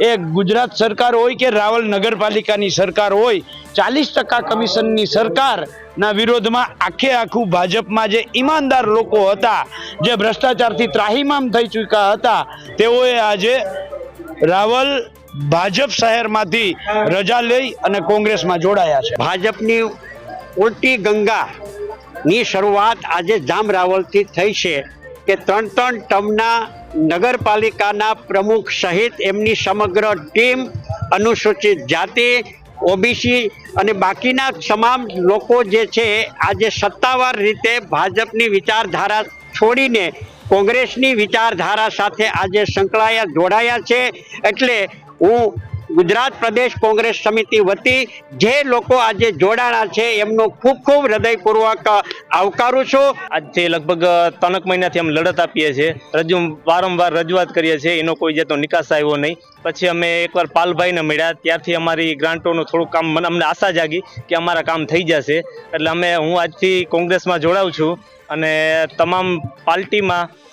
એ ગુજરાત સરકાર હોય કે રાવલ નગરપાલિકાની સરકાર હોય, ચાલીસ ટકા કમિશનની સરકારના વિરોધમાં આખે આખું ભાજપમાં જે ઈમાનદાર લોકો હતા, જે ભ્રષ્ટાચારથી ત્રાહીમામ થઈ ચૂક્યા હતા, તેઓએ આજે રાવલ ભાજપ શહેરમાંથી રજા લઈ અને કોંગ્રેસમાં જોડાયા છે. ભાજપની ઉલટી ગંગાની શરૂઆત આજે જામ રાવલથી થઈ છે. કે ત્રણ ત્રણ ટર્મના નગરપાલિકાના પ્રમુખ સહિત એમની સમગ્ર ટીમ અનુસૂચિત જાતિ, ઓબીસી અને બાકીના તમામ લોકો જે છે, આજે સત્તાવાર રીતે ભાજપની વિચારધારા છોડીને કોંગ્રેસની વિચારધારા સાથે આજે સંકળાયા, જોડાયા છે. એટલે હું ગુજરાત પ્રદેશ કોંગ્રેસ સમિતિ વતી જે લોકો આજે જોડાણા છે, એમનો ખૂબ ખૂબ હૃદયપૂર્વક આવકારું છું. આજથી લગભગ ત્રણક મહિનાથી અમે લડત આપીએ છીએ. રજૂ, વારંવાર રજૂઆત કરીએ છીએ, એનો કોઈ જાતનો નિકાસ આવ્યો નહીં. પછી અમે એકવાર પાલભાઈને મળ્યા. ત્યારથી અમારી ગ્રાન્ટોનું થોડું કામ મને, અમને આશા જાગી કે અમારા કામ થઈ જશે. એટલે અમે, હું આજથી કોંગ્રેસમાં જોડાઉં છું. અને તમામ પાર્ટીમાં